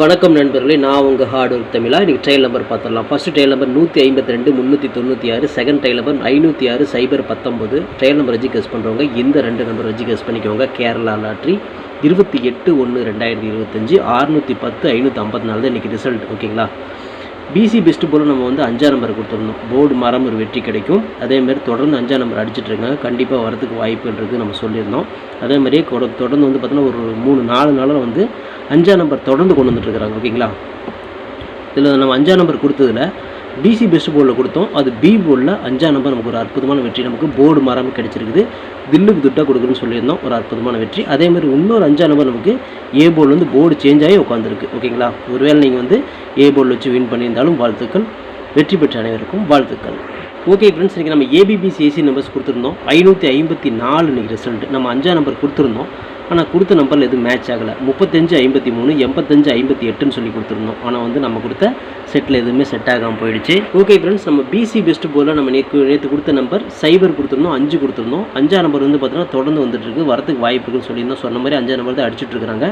வணக்கம் நண்பர்களே நான் உங்கள் ஹார்ட் ஒர்க் தமிழா. இன்றைக்கி ட்ரையல் நம்பர் பார்த்துடலாம். ஃபஸ்ட்டு ட்ரையல் நம்பர் நூற்றி ஐம்பத்தி ரெண்டு முந்நூற்றி தொண்ணூற்றி ஆறு. செகண்ட் ட்ரையல் நம்பர் ஐநூற்றி ஆறு சைபர் பத்தொம்பது ட்ரையல் நம்பர் வச்சு கெஸ் பண்ணுறவங்க இந்த ரெண்டு நம்பர் வச்சு கெஸ் பண்ணிக்கோங்க. கேரளா லாட்ரி இருபத்தி எட்டு ஒன்று ரெண்டாயிரத்தி இருபத்தஞ்சி அறுநூற்றி பத்து ஐநூற்றி ஐம்பத்தி நாலு தான் இன்றைக்கி ரிசல்ட் ஓகேங்களா பிசி பெஸ்ட் போல் நம்ம வந்து அஞ்சாம் நம்பர் கொடுத்துருந்தோம் போர்டு மரம் ஒரு வெற்றி கிடைக்கும். அதேமாதிரி தொடர்ந்து அஞ்சாம் நம்பர் அடிச்சிட்ருக்காங்க கண்டிப்பாக வரதுக்கு வாய்ப்புன்றது நம்ம சொல்லியிருந்தோம். அதே மாதிரியே தொடர்ந்து வந்து பார்த்தோன்னா ஒரு மூணு நாலு நாளில் வந்து அஞ்சாம் நம்பர் தொடர்ந்து கொண்டு வந்துட்டுருக்குறாங்க ஓகேங்களா? இதில் நம்ம அஞ்சாம் நம்பர் கொடுத்ததுல பிசி பெஸ்ட் போர்டில் கொடுத்தோம். அது பி போர்டில் அஞ்சாம் நம்பர் நமக்கு ஒரு அற்புதமான வெற்றி. நமக்கு போர்டு மாறாமல் கிடச்சிருக்குது. தில்லுக்கு துட்டாக கொடுக்குறேன்னு சொல்லியிருந்தோம். ஒரு அற்புதமான வெற்றி. அதே மாதிரி இன்னொரு அஞ்சாம் நம்பர் நமக்கு ஏ போர்டில் வந்து போர்டு சேஞ்ச் ஆகி உட்காந்துருக்கு ஓகேங்களா ஒருவேளை நீங்கள் வந்து ஏ போர்டில் வச்சு வின் பண்ணியிருந்தாலும் வாழ்த்துக்கள். வெற்றி பெற்ற அனைவருக்கும் வாழ்த்துக்கள். ஓகே ஃப்ரெண்ட்ஸ் இன்றைக்கி நம்ம ஏபிபிசி ஏசி நம்பர்ஸ் கொடுத்துருந்தோம். ஐநூற்றி ஐம்பத்தி நாலு இன்றைக்கி ரிசல்ட் நம்ம அஞ்சாம் நம்பர் கொடுத்துருந்தோம். ஆனால் கொடுத்த நம்பரில் எதுவும் மேட்ச் ஆகலை. முப்பத்தஞ்சு ஐம்பத்தி மூணு எண்பத்தஞ்சு ஐம்பத்தி எட்டுன்னு சொல்லி கொடுத்துருந்தோம். ஆனால் வந்து நம்ம கொடுத்த செட்டில் எதுவுமே செட் ஆகாமல் போயிடுச்சு. ஓகே ஃப்ரெண்ட்ஸ் நம்ம பிசி பெஸ்ட் போல நம்ம நேற்று நேற்று கொடுத்த நம்பர் சைபர் கொடுத்துருந்தோம் அஞ்சு கொடுத்துருந்தோம். அஞ்சாம் நம்பர் வந்து பார்த்தீங்கன்னா தொடர்ந்து வந்துட்டு இருக்கு வரத்துக்கு வாய்ப்பு இருக்குன்னு சொல்லியிருந்தோம் சொன்ன மாதிரி அஞ்சாம் நம்பர் தான் அடிச்சிட்டு இருக்கிறாங்க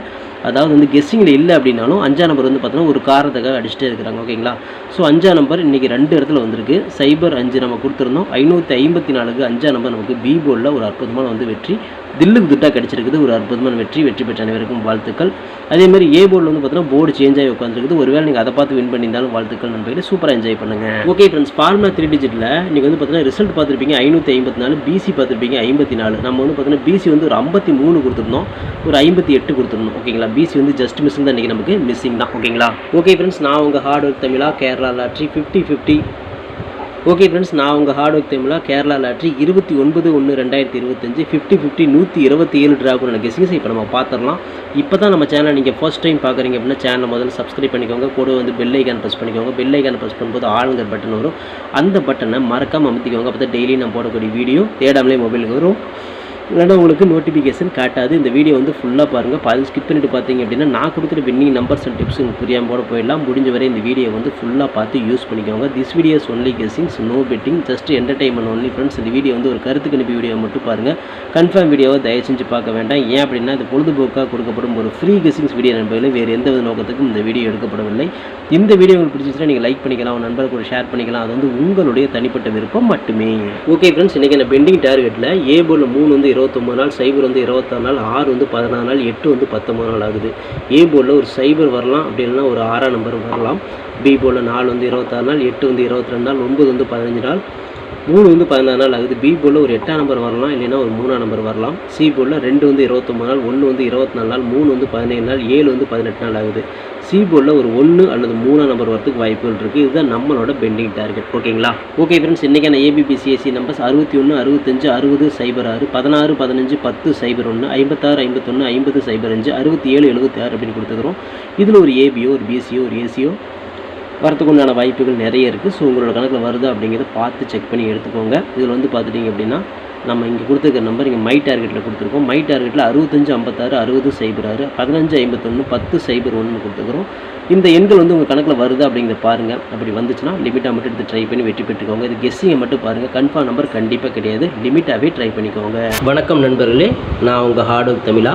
அதாவது வந்து கெஸ்ஸிங்கில் இல்லை அப்படின்னாலும் அஞ்சாம் நம்பர் வந்து பார்த்தீங்கன்னா ஒரு காரத்துக்காக அடிச்சுட்டே இருக்கிறாங்க. ஓகேங்களா ஸோ அஞ்சாம் நம்பர் இன்றைக்கி ரெண்டு இடத்துல வந்திருக்கு. சைபர் அஞ்சு நம்ம கொடுத்துருந்தோம். ஐநூற்றி ஐம்பத்தி நாலுக்கு அஞ்சாம் நம்பர் நமக்கு பி போர்டில் ஒரு அற்புதமான வந்து வெற்றி. தில்லுக்கு துட்டா கிடச்சிருக்குது. ஒரு அற்புதமான வெற்றி வெற்றி பெற்ற அனைவருக்கும் வாழ்த்துக்கள். அதே மாதிரி ஏ போர்டில் வந்து பார்த்தீங்கன்னா போர்டு சேஞ்ச் ஆகி உட்காந்துருக்குது ஒருவேளை நீங்கள் அதை பார்த்து வின் பண்ணியிருந்தாலும் வாழ்த்துக்கள் நண்பர்களே. சூப்பராக என்ஜாய் பண்ணுங்க. ஓகே ஃப்ரெண்ட்ஸ் ஃபார்முலா த்ரீ டிஜிட்டில் நீங்கள் வந்து பார்த்தீங்கன்னா ரிசல்ட் பார்த்துருப்பீங்க. ஐநூற்றி ஐம்பத்தி நாலு பிசி பார்த்துருப்பீங்க. ஐம்பத்தி நாலு. நம்ம வந்து பார்த்தீங்கன்னா பிசி வந்து ஒரு ஐம்பத்தி மூணு கொடுத்துருந்தோம். ஒரு ஐம்பத்தி எட்டு கொடுத்துருந்தோம். ஓகேங்களா பிசி வந்து ஜஸ்ட் மிஸ்ஸிங் தான். இன்றைக்கி நமக்கு மிஸ்ஸிங் தான். ஓகேங்களா ஓகே ஃப்ரெண்ட்ஸ் நான் உங்கள் ஹார்ட் ஒர்க் தமிழா Kerala lottery fifty fifty okay friends நான் உங்கள் ஹார்ட் ஒர்க் தமிழா கேரளா லாட்ரி இருபத்தி ஒன்பது ஒன்று ரெண்டாயிரத்தி இருபத்தஞ்சு ஃபிஃப்டி ஃபிஃப்டி நூற்றி இருபத்தி ஏழு ட்ராகும் எனக்கு கெஸிங்ஸ் இப்போ நம்ம பார்த்துடலாம் இப்போ தான் நம்ம சேனலை நீங்கள் ஃபர்ஸ்ட் டைம் பார்க்குறீங்க அப்படின்னா சேனலை முதல்ல சப்ஸ்கிரைப் பண்ணிக்கோங்க. கூட வந்து பெல் ஐக்கான் ப்ரெஸ் பண்ணிக்கோங்க. பெல் ஐக்கான் ப்ரெஸ் பண்ணும்போது ஆளுங்கிற பட்டன் வரும். அந்த பட்டனை மறக்காமல் அமுத்திக்கோங்க. அப்போ தான் டெய்லி நான் போடக்கூடிய வீடியோ தேடாமலே மொபைலுக்கு வரும். இல்லைனா உங்களுக்கு நோட்டிஃபிகேஷன் காட்டாது. இந்த வீடியோ வந்து ஃபுல்லாக பாருங்கள் பாதி ஸ்கிப் பண்ணிட்டு பார்த்தீங்க அப்படின்னா நான் கொடுக்குற வின்னிங் நம்பர்ஸ் அண்ட் டிப்ஸ் உங்களுக்கு புரியாமல் கூட போயிடலாம். முடிஞ்ச வரை இந்த வீடியோ வந்து ஃபுல்லாக பார்த்து யூஸ் பண்ணிக்கோங்க. This videos only guessings no betting just entertainment only friends இந்த வீடியோ வந்து ஒரு கருத்து கணிப்பு வீடியோ மட்டும் பாருங்கள் கன்ஃபார்ம் வீடியோவை தயவு செஞ்சு பார்க்க வேண்டாம். ஏன் அப்படின்னா இது பொழுதுபோக்காக கொடுக்கப்படும் ஒரு ஃப்ரீ கெஸிங்ஸ் வீடியோ நண்பர்களும் வேறு எந்த வித நோக்கத்துக்கும் இந்த வீடியோ எடுக்கப்படவில்லை. இந்த வீடியோ உங்களுக்கு பிடிச்சிச்சுன்னா நீங்கள் லைக் பண்ணிக்கலாம். உங்கள் நண்பர்கள் கூட ஷேர் பண்ணிக்கலாம். அது வந்து உங்களுடைய தனிப்பட்ட விருப்பம் மட்டுமே. ஓகே ஃப்ரெண்ட்ஸ் இன்றைக்கி இந்த பெண்டிங் டார்கெட்டில் ஏ போர்டில் மூணு வந்து இருபத்தொம்பது நாள் சைபர் வந்து இருபத்தாறு நாள் ஆறு வந்து பதினாறு நாள் எட்டு வந்து பத்தொம்பது நாள் ஆகுது. ஏ போர்டில் ஒரு சைபர் வரலாம் அப்படி இல்லைன்னா ஒரு ஆறாம் நம்பர் வரலாம். பி போர்டில் நாலு வந்து இருபத்தாறு நாள் எட்டு வந்து இருபத்தி ரெண்டு நாள் ஒன்பது வந்து பதினஞ்சு நாள் மூணு வந்து பதினாறு நாள் ஆகுது. பி போர்டில் ஒரு எட்டாம் நம்பர் வரலாம் இல்லைன்னா ஒரு மூணாம் நம்பர் வரலாம். சி போர்டில் ரெண்டு வந்து இருபத்தொம்பது நாள் ஒன்று வந்து இருபத்தி நாலு நாள் மூணு வந்து பதினேழு நாள் ஏழு வந்து பதினெட்டு நாள் ஆகுது. சி போர்டில் ஒரு ஒன்று அல்லது மூணாம் நம்பர் வரதுக்கு வாய்ப்புகள் இருக்குது இதுதான் நம்மளோட பெண்டிங் டார்கெட் ஓகேங்களா ஓகே ஃப்ரெண்ட்ஸ் இன்றைக்கான ஏபிபிசிஎஸ்சி நம்பர்ஸ் அறுபத்தி ஒன்று அறுபத்தஞ்சு அறுபது சைபர் ஆறு பதினாறு பதினஞ்சு பத்து சைபர் ஒன்று ஐம்பத்தாறு ஐம்பத்தொன்று ஐம்பது சைபர் அஞ்சு அறுபத்தி ஏழு எழுபத்தி ஆறு அப்படின்னு கொடுத்துக்கிறோம் இதில் ஒரு ஏபியோ ஒரு பிசியோ ஒரு ஏசியோ வரத்துக்கு உண்டான வாய்ப்புகள் நிறைய இருக்குது ஸோ உங்களோட கணக்கில் வருதா அப்படிங்கிறத பார்த்து செக் பண்ணி எடுத்துக்கோங்க. இதில் வந்து பார்த்துட்டிங்க அப்படின்னா நம்ம இங்கே கொடுத்துருக்க நம்பர் இங்கே மை டார்கெட்டில் கொடுத்துருக்கோம். மை டார்கெட்டில் அறுபத்தஞ்சு ஐம்பத்தாறு அறுபது சைபர் ஆறு பதினஞ்சு ஐம்பத்தொன்று பத்து சைபர் ஒன்று கொடுத்துருக்குறோம். இந்த எண்கள் வந்து உங்கள் கணக்கில் வருதா அப்படிங்கிறத பாருங்கள் அப்படி வந்துச்சுன்னா லிமிட்டாக மட்டும் எடுத்து ட்ரை பண்ணி வெற்றி பெற்றுக்கோங்க. இது கெஸ்ஸிங்கை மட்டும் பாருங்கள் கன்ஃபார்ம் நம்பர் கண்டிப்பாக கிடையாது. லிமிட்டாகவே ட்ரை பண்ணிக்கோங்க. வணக்கம் நண்பர்களே. நான் உங்கள் ஹார்ட் ஒர்க் தமிழா.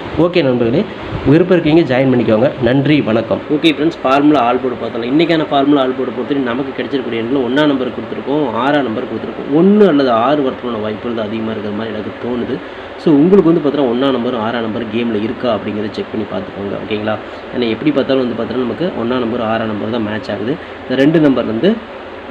ஓகே நண்பர்களே விருப்பம் இருக்கீங்க ஜாயின் பண்ணிக்கோங்க. நன்றி வணக்கம். Okay friends formula all board பார்த்தோம் இன்றைக்கான ஃபார்முலா ஆல் போர்டு பொறுத்தவரை நமக்கு கிடைச்சிருக்கூடிய எண்ணில் ஒன்றா நம்பர் கொடுத்துருக்கோம் ஆறாம் நம்பர் கொடுத்துருக்கோம். ஒன்று அல்லது ஆறு வரத்துக்கான வாய்ப்பு வந்து அதிகமாக இருக்கிற மாதிரி எனக்கு தோணுது. ஸோ உங்களுக்கு வந்து பார்த்தீங்கன்னா ஒன்றா நம்பர் ஆறாம் நம்பர் கேமில் இருக்கா அப்படிங்கிறத செக் பண்ணி பார்த்துக்கோங்க ஓகேங்களா ஏன்னா எப்படி பார்த்தாலும் வந்து பார்த்தீங்கன்னா நமக்கு ஒன்றா நம்பர் ஆறாம் நம்பர் தான் மேட்ச் ஆகுது. இந்த ரெண்டு நம்பர் வந்து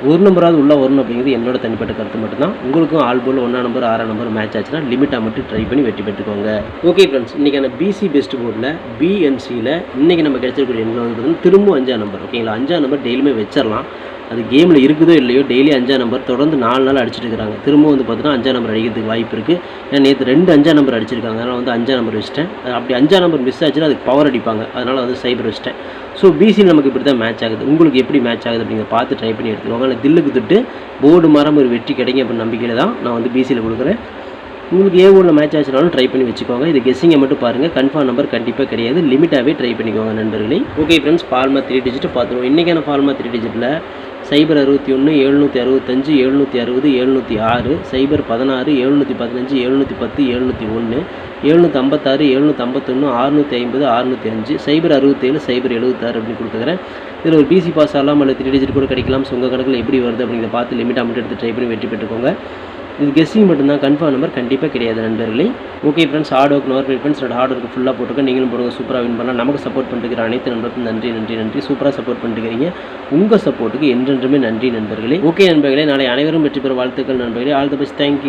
ஒரு நம்பராவது உள்ளே வரணும் அப்படிங்கிறது என்னோட தனிப்பட்ட கருத்து மட்டும்தான். உங்களுக்கும் ஆல் போல் ஒன்றா நம்பர் ஆறாம் நம்பர் மேட்ச் ஆச்சுன்னா லிமிட்டாக மட்டும் ட்ரை பண்ணி வெற்றி பெற்றுக்கோங்க. ஓகே ஃப்ரெண்ட்ஸ் இன்றைக்கான பிசி பெஸ்ட் போர்டில் பிஎன்சியில் இன்றைக்கி நம்ம கிடைச்சிருக்கிற எண்கள் வந்து பார்த்தீங்கன்னா திரும்பவும் அஞ்சாம் நம்பர் ஓகேங்களா அஞ்சாம் நம்பர் டெய்லியுமே வச்சிடலாம். அது கேமில் இருக்குதோ இல்லையோ டெய்லி அஞ்சா நம்பர் தொடர்ந்து நாலு நாள் அடிச்சுட்டு இருக்காங்க. திரும்ப வந்து பார்த்தீங்கன்னா அஞ்சா நம்பர் அடிக்கிறதுக்கு வாய்ப்பு இருக்குது ஏன்னா நேற்று ரெண்டு அஞ்சா நம்பர் அடிச்சிருக்காங்க. அதனால் வந்து அஞ்சா நம்பர் வச்சிட்டேன். அது அப்படி அஞ்சா நம்பர் மிஸ் ஆச்சுன்னா அதுக்கு பவர் அடிப்பாங்க. அதனால் வந்து சைபர் வச்சிட்டேன். ஸோ பிசியில் நமக்கு இப்படி தான் மேட்ச் ஆகுது. உங்களுக்கு எப்படி மேட்ச் ஆகுது அப்படிங்கிற பார்த்து ட்ரை பண்ணி எடுத்துக்கோங்க. ஆனால் தில்லுக்கு திட்டு போர்டு மரம் ஒரு வெற்றி கிடைக்கும் அப்படின்னு நம்பிக்கையில் தான் நான் வந்து பிசியில் கொடுக்குறேன். உங்களுக்கு ஏ ஒன்றில் மேட்ச் ஆச்சுனாலும் ட்ரை பண்ணி வச்சுக்கோங்க. இது கெஸ்ஸிங்கை மட்டும் பாருங்கள் கன்ஃபார்ம் நம்பர் கண்டிப்பாக கிடையாது. லிமிட்டாகவே ட்ரை பண்ணிக்கோங்க நண்பர்களே. Okay friends formula three digit பார்த்துருவோம். இன்றைக்கான ஃபார்மா த்ரீ டிஜிட்டில் சைபர் அறுபத்தி ஒன்று எழுநூற்றி அறுபத்தஞ்சு எழுநூற்றி அறுபது எழுநூற்றி ஆறு சைபர் பதினாறு எழுநூற்றி பதினஞ்சு எழுநூற்றி பத்து எழுநூற்றி ஒன்று எழுநூற்றி ஐம்பத்தாறு எழுநூற்றி ஐம்பத்தொன்று அறுநூற்றி ஐம்பது அறுநூற்றி அஞ்சு சைபர் அறுபத்தேழு சைபர் எழுபத்தாறு அப்படின்னு கொடுத்துக்கிறேன் இதில் ஒரு பிசி பாஸ் ஆகலாம் அல்லது த்ரீ டிஜிட் கூட கிடைக்கலாம். ஸோ உங்கள் கணக்கில் எப்படி வருது அப்படிங்கிறத பார்த்து லிமிட் அமௌண்ட் எடுத்து ட்ரை பண்ணி வெற்றி பெற்றுக்கோங்க. இது கெஸ்ஸிங் மட்டும்தான். கன்ஃபார்ம் நம்பர் கண்டிப்பாக கிடையாது நண்பர்களே. ஓகே ஃப்ரெண்ட்ஸ் ஹார்ட் ஒர்க் நோர் ஃப்ரெண்ட்ஸ் ஹார்ட் ஒர்க் ஃபுல்லாக போட்டுருக்க நீங்களும் போடுங்க சூப்பராக வின் பண்ணலாம். நமக்கு சப்போர்ட் பண்ணிருக்கிற அனைத்து நண்பருக்கும் நன்றி நன்றி நன்றி. சூப்பராக சப்போர்ட் பண்ணிருக்கிறீங்க. உங்கள் சப்போர்ட்டுக்கு என்றென்றுமே நன்றி நண்பர்களே. ஓகே நண்பர்களே நாளை அனைவரும் வெற்றி பெற வாழ்த்துக்கள் நண்பர்களே. All the best thank you